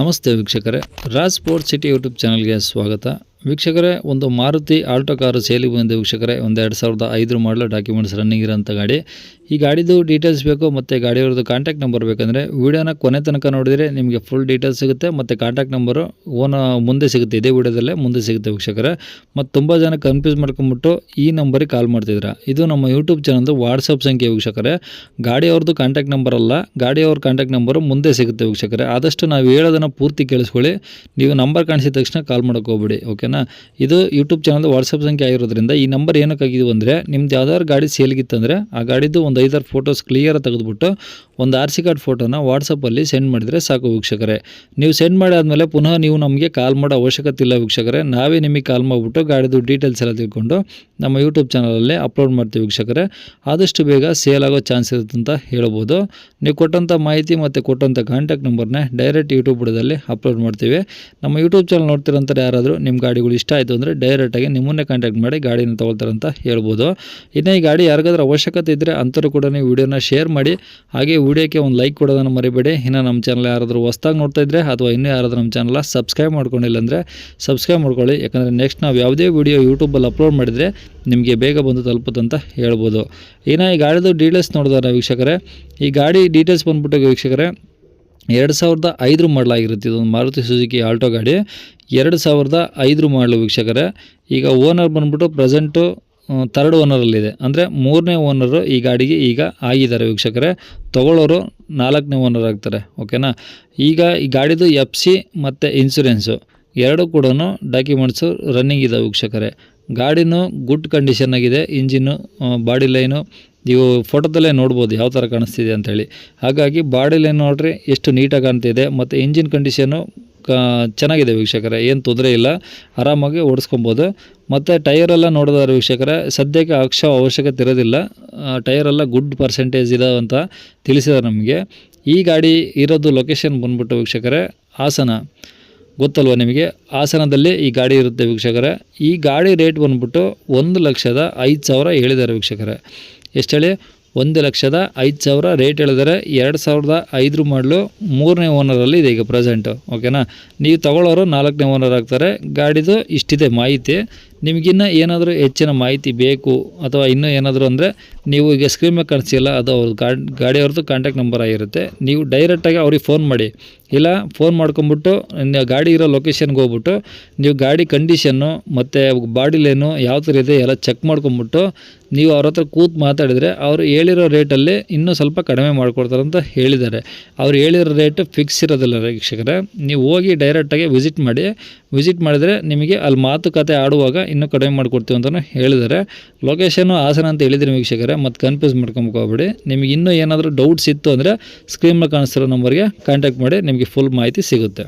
ನಮಸ್ತೆ ವೀಕ್ಷಕರೇ. Raj sports city YouTube ಚಾನಲ್ಗೆ ಸ್ವಾಗತ. ವೀಕ್ಷಕರೇ, ಒಂದು ಮಾರುತಿ ಆಲ್ಟೋ ಕಾರು ಸೇಲಿಗೆ ಬಂದ ವೀಕ್ಷಕರೇ. ಒಂದು ಎರಡು ಸಾವಿರದ ಐದರ ಮಾಡಲ್ ಡಾಕ್ಯುಮೆಂಟ್ಸ್ ರನ್ನಿಂಗ್ ಇರೋಂಥ ಗಾಡಿ. ಈ ಗಾಡಿದು ಡೀಟೇಲ್ಸ್ ಬೇಕು ಮತ್ತು ಗಾಡಿಯವ್ರದ್ದು ಕಾಂಟ್ಯಾಕ್ಟ್ ನಂಬರ್ ಬೇಕಂದರೆ ವೀಡಿಯೋನ ಕೊನೆ ತನಕ ನೋಡಿದರೆ ನಿಮಗೆ ಫುಲ್ ಡೀಟೇಲ್ಸ್ ಸಿಗುತ್ತೆ ಮತ್ತು ಕಾಂಟ್ಯಾಕ್ಟ್ ನಂಬರು ಓನ ಮುಂದೆ ಸಿಗುತ್ತೆ, ಇದೇ ವೀಡಿಯೋದಲ್ಲೇ ಮುಂದೆ ಸಿಗುತ್ತೆ ವೀಕ್ಷಕರೇ. ಮತ್ತು ತುಂಬ ಜನ ಕನ್ಫ್ಯೂಸ್ ಮಾಡ್ಕೊಂಬಿಟ್ಟು ಈ ನಂಬರಿಗೆ ಕಾಲ್ ಮಾಡ್ತಿದ್ರ. ಇದು ನಮ್ಮ ಯೂಟ್ಯೂಬ್ ಚಾನಲ್ದು ವಾಟ್ಸಪ್ ಸಂಖ್ಯೆ ವೀಕ್ಷಕರೇ. ಗಾಡಿಯವ್ರದ್ದು ಕಾಂಟ್ಯಾಕ್ಟ್ ನಂಬರ್ ಅಲ್ಲ, ಗಾಡಿಯವ್ರ ಕಾಂಟ್ಯಾಕ್ಟ್ ನಂಬರು ಮುಂದೆ ಸಿಗುತ್ತೆ ವೀಕ್ಷಕರೇ. ಆದಷ್ಟು ನಾವು ಹೇಳೋದನ್ನು ಪೂರ್ತಿ ಕೇಳಿಸ್ಕೊಳ್ಳಿ. ನೀವು ನಂಬರ್ ಕಾಣಿಸಿದ ತಕ್ಷಣ ಕಾಲ್ ಮಾಡೋಕೆ ಹೋಗಬೇಡಿ ಓಕೆನಾ ಇದು ಯೂಟ್ಯೂಬ್ ಚಾನಲ್ದು ವಾಟ್ಸಪ್ ಸಂಖ್ಯೆ ಆಗಿರೋದ್ರಿಂದ ಈ ನಂಬರ್ ಏನಕ್ಕಾಗಿದ್ದು ಅಂದರೆ ನಿಮ್ದು ಯಾವ್ದಾದ್ರು ಗಾಡಿ ಸೇಲ್ಗಿತ್ತಂದರೆ ಆ ಗಾಡಿದು ಒಂದು ಐದಾರು ಫೋಟೋಸ್ ಕ್ಲಿಯರ್ ತೆಗೆದುಬಿಟ್ಟು ಒಂದು ಆರ್ ಸಿ ಕಾರ್ಡ್ ಫೋಟೋನ ವಾಟ್ಸಪ್ಪಲ್ಲಿ ಸೆಂಡ್ ಮಾಡಿದರೆ ಸಾಕು ವೀಕ್ಷಕರೇ. ನೀವು ಸೆಂಡ್ ಮಾಡಿ ಆದಮೇಲೆ ಪುನಃ ನೀವು ನಮಗೆ ಕಾಲ್ ಮಾಡೋ ಅವಶ್ಯಕತೆ ಇಲ್ಲ ವೀಕ್ಷಕರೇ. ನಾವೇ ನಿಮಗೆ ಕಾಲ್ ಮಾಡಿಬಿಟ್ಟು ಗಾಡಿದು ಡೀಟೇಲ್ಸ್ ಎಲ್ಲ ತಿಳ್ಕೊಂಡು ನಮ್ಮ ಯೂಟ್ಯೂಬ್ ಚಾನಲಲ್ಲಿ ಅಪ್ಲೋಡ್ ಮಾಡ್ತೀವಿ ವೀಕ್ಷಕರೇ. ಆದಷ್ಟು ಬೇಗ ಸೇಲ್ ಆಗೋ ಚಾನ್ಸ್ ಇರುತ್ತೆ ಅಂತ ಹೇಳ್ಬೋದು. ನೀವು ಕೊಟ್ಟಂಥ ಮಾಹಿತಿ ಮತ್ತು ಕೊಟ್ಟಂಥ ಕಾಂಟ್ಯಾಕ್ಟ್ ನಂಬರ್ನ ಡೈರೆಕ್ಟ್ ಯೂಟ್ಯೂಬ್ ಬುಡದಲ್ಲಿ ಅಪ್ಲೋಡ್ ಮಾಡ್ತೀವಿ. ನಮ್ಮ ಯೂಟ್ಯೂಬ್ ಚಾನಲ್ ನೋಡ್ತಿರೋಂಥ ಯಾರಾದರೂ ನಿಮ್ಮ ಗಾಡಿಗಳು ಇಷ್ಟ ಆಯಿತು ಅಂದರೆ ಡೈರೆಕ್ಟಾಗಿ ನಿಮ್ಮನ್ನೇ ಕಾಂಟ್ಯಾಕ್ಟ್ ಮಾಡಿ ಗಾಡಿನ ತೊಗೊಳ್ತಾರೆ ಅಂತ ಹೇಳ್ಬೋದು. ಇನ್ನು ಈ ಗಾಡಿ ಯಾರಿಗಾದ್ರೂ ಅವಶ್ಯಕತೆ ಇದ್ದರೆ ಅಂಥವ್ರು ಕೂಡ ನೀವು ವಿಡಿಯೋನ ಶೇರ್ ಮಾಡಿ. ಹಾಗೆ ವಿಡಿಯೋಕ್ಕೆ ಒಂದು ಲೈಕ್ ಕೊಡೋದನ್ನು ಮರಿಬೇಡಿ. ಇನ್ನು ನಮ್ಮ ಚಾನಲ್ ಯಾರಾದರೂ ಹೊಸ್ದಾಗಿ ನೋಡ್ತಾ ಇದ್ದರೆ ಅಥವಾ ಇನ್ನೂ ಯಾರಾದರೂ ನಮ್ಮ ಚಾನಲ್ ಸಬ್ಸ್ಕ್ರೈಬ್ ಮಾಡ್ಕೊಂಡಿಲ್ಲ ಅಂದರೆ ಸಬ್ಸ್ಕ್ರೈಬ್ ಮಾಡ್ಕೊಳ್ಳಿ. ಯಾಕಂದರೆ ನೆಕ್ಸ್ಟ್ ನಾವು ಯಾವುದೇ ವಿಡಿಯೋ ಯೂಟ್ಯೂಬಲ್ಲಿ ಅಪ್ಲೋಡ್ ಮಾಡಿದರೆ ನಿಮಗೆ ಬೇಗ ಬಂದು ತಲುಪುತ್ತಂತ ಹೇಳ್ಬೋದು. ಇನ್ನು ಈ ಗಾಡಿದು ಡೀಟೇಲ್ಸ್ ನೋಡಿದಾರೆ ವೀಕ್ಷಕರೇ. ಈ ಗಾಡಿ ಡೀಟೇಲ್ಸ್ ಬಂದ್ಬಿಟ್ಟು ವೀಕ್ಷಕರೇ, ಎರಡು ಸಾವಿರದ ಐದರ ಮಾಡಲಾಗಿರುತ್ತೆ. ಇದೊಂದು ಮಾರುತಿ ಸುಜುಕಿ ಆಲ್ಟೋ ಗಾಡಿ. ಎರಡು ಸಾವಿರದ ಐದರ ಮಾಡಲು ವೀಕ್ಷಕರೇ. ಈಗ ಓನರ್ ಬಂದ್ಬಿಟ್ಟು ಪ್ರೆಸೆಂಟು ತರ್ಡ್ ಓನರಲ್ಲಿದೆ. ಅಂದರೆ ಮೂರನೇ ಓನರು ಈ ಗಾಡಿಗೆ ಈಗ ಆಗಿದ್ದಾರೆ ವೀಕ್ಷಕರೇ. ತೊಗೊಳ್ಳೋರು ನಾಲ್ಕನೇ ಓನರ್ ಆಗ್ತಾರೆ, ಓಕೆನಾ? ಈಗ ಈ ಗಾಡಿದು ಎಫ್ ಸಿ ಮತ್ತು ಇನ್ಸೂರೆನ್ಸು ಎರಡು ಕೂಡ ಡಾಕ್ಯುಮೆಂಟ್ಸು ರನ್ನಿಂಗ್ ಇದೆ ವೀಕ್ಷಕರೇ. ಗಾಡಿನೂ ಗುಡ್ ಕಂಡೀಷನ್ ಆಗಿದೆ ಇಂಜಿನ್ನು ಬಾಡಿ ಲೈನು ನೀವು ಫೋಟೋದಲ್ಲೇ ನೋಡ್ಬೋದು ಯಾವ ಥರ ಕಾಣಿಸ್ತಿದೆ ಅಂತೇಳಿ. ಹಾಗಾಗಿ ಬಾಡಿ ಲೈನ್ ನೋಡ್ರಿ, ಎಷ್ಟು ನೀಟಾಗಿ ಕಾಣ್ತಿದೆ. ಮತ್ತು ಇಂಜಿನ್ ಕಂಡೀಷನು ಚೆನ್ನಾಗಿದೆ ವೀಕ್ಷಕರೇ, ಏನು ತೊಂದರೆ ಇಲ್ಲ, ಆರಾಮಾಗಿ ಓಡಿಸ್ಕೊಬೋದು. ಮತ್ತು ಟೈರೆಲ್ಲ ನೋಡೋದಾದ್ರೆ ವೀಕ್ಷಕರೇ, ಸದ್ಯಕ್ಕೆ ಅಕ್ಷ ಅವಶ್ಯಕತೆ ಇರೋದಿಲ್ಲ. ಟೈರೆಲ್ಲ ಗುಡ್ ಪರ್ಸೆಂಟೇಜ್ ಇದಾವೆ ಅಂತ ನಮಗೆ. ಈ ಗಾಡಿ ಇರೋದು ಲೊಕೇಶನ್ ಬಂದ್ಬಿಟ್ಟು ವೀಕ್ಷಕರೇ, ಹಾಸನ. ಗೊತ್ತಲ್ವ ನಿಮಗೆ? ಹಾಸನದಲ್ಲಿ ಈ ಗಾಡಿ ಇರುತ್ತೆ ವೀಕ್ಷಕರೇ. ಈ ಗಾಡಿ ರೇಟ್ ಬಂದ್ಬಿಟ್ಟು ಒಂದು ಲಕ್ಷದ ಐದು ಸಾವಿರ ಹೇಳಿದ್ದಾರೆ ವೀಕ್ಷಕರೇ. ಎಷ್ಟು ಹೇಳಿ? ಒಂದು ಲಕ್ಷದ ಐದು ಸಾವಿರ ರೇಟ್ ಹೇಳಿದರೆ ಎರಡು ಸಾವಿರದ ಐದರ ಮಾಡಲು ಮೂರನೇ ಓನರಲ್ಲಿ ಇದೆ ಈಗ ಪ್ರೆಸೆಂಟು ಓಕೆನಾ ನೀವು ತಗೊಳ್ಳೋರು ನಾಲ್ಕನೇ ಓನರ್ ಆಗ್ತಾರೆ, ಗಾಡಿದು ಇಷ್ಟಿದೆ ಮಾಹಿತಿ. ನಿಮಗಿನ್ನೂ ಏನಾದರೂ ಹೆಚ್ಚಿನ ಮಾಹಿತಿ ಬೇಕು ಅಥವಾ ಇನ್ನೂ ಏನಾದರೂ ಅಂದರೆ ನೀವು ಈಗ ಸ್ಕ್ರೀನ್ ಮೇಲೆ ಕಾಣಿಸಿಲ್ಲ ಅದು ಅವ್ರ ಗಾಡಿ, ಗಾಡಿಯವ್ರದ್ದು ಕಾಂಟ್ಯಾಕ್ಟ್ ನಂಬರ್ ಆಗಿರುತ್ತೆ. ನೀವು ಡೈರೆಕ್ಟಾಗಿ ಅವ್ರಿಗೆ ಫೋನ್ ಮಾಡಿ. ಇಲ್ಲ ಫೋನ್ ಮಾಡ್ಕೊಂಬಿಟ್ಟು ಗಾಡಿ ಇರೋ ಲೊಕೇಶನ್ಗೆ ಹೋಗ್ಬಿಟ್ಟು, ನೀವು ಗಾಡಿ ಕಂಡೀಷನ್ನು ಮತ್ತು ಬಾಡಿ ಲೈನು ಯಾವ ಥರ ಇದೆ ಎಲ್ಲ ಚೆಕ್ ಮಾಡ್ಕೊಂಬಿಟ್ಟು ನೀವು ಅವ್ರ ಹತ್ರ ಕೂತು ಮಾತಾಡಿದರೆ ಅವರು ಹೇಳಿರೋ ರೇಟಲ್ಲಿ ಇನ್ನೂ ಸ್ವಲ್ಪ ಕಡಿಮೆ ಮಾಡಿಕೊಡ್ತಾರೆ ಅಂತ ಹೇಳಿದ್ದಾರೆ. ಅವ್ರು ಹೇಳಿರೋ ರೇಟ್ ಫಿಕ್ಸ್ ಇರೋದಿಲ್ಲ ವೀಕ್ಷಕರೇ. ನೀವು ಹೋಗಿ ಡೈರೆಕ್ಟಾಗಿ ವಿಸಿಟ್ ಮಾಡಿ. ವಿಸಿಟ್ ಮಾಡಿದರೆ ನಿಮಗೆ ಅಲ್ಲಿ ಮಾತುಕತೆ ಆಡುವಾಗ ಇನ್ನೂ ಕಡಿಮೆ ಮಾಡಿಕೊಡ್ತೀವಿ ಅಂತಲೂ ಹೇಳಿದ್ದಾರೆ. ಲೊಕೇಶನು ಹಾಸನ ಅಂತ ಹೇಳಿದ್ರಿ ವೀಕ್ಷಕರೇ, ಮತ್ತು ಕನ್ಫ್ಯೂಸ್ ಮಾಡ್ಕೊಂಬೋಗ್ಬೇಡಿ ನಿಮಗೆ ಇನ್ನೂ ಏನಾದರೂ ಡೌಟ್ಸ್ ಇತ್ತು ಅಂದರೆ ಸ್ಕ್ರೀನ್ ಮೇಲೆ ಕಾಣಿಸ್ತಿರೋ ನಂಬರ್ಗೆ ಕಾಂಟ್ಯಾಕ್ಟ್ ಮಾಡಿ, ನಿಮಗೆ ಫುಲ್ ಮಾಹಿತಿ ಸಿಗುತ್ತೆ.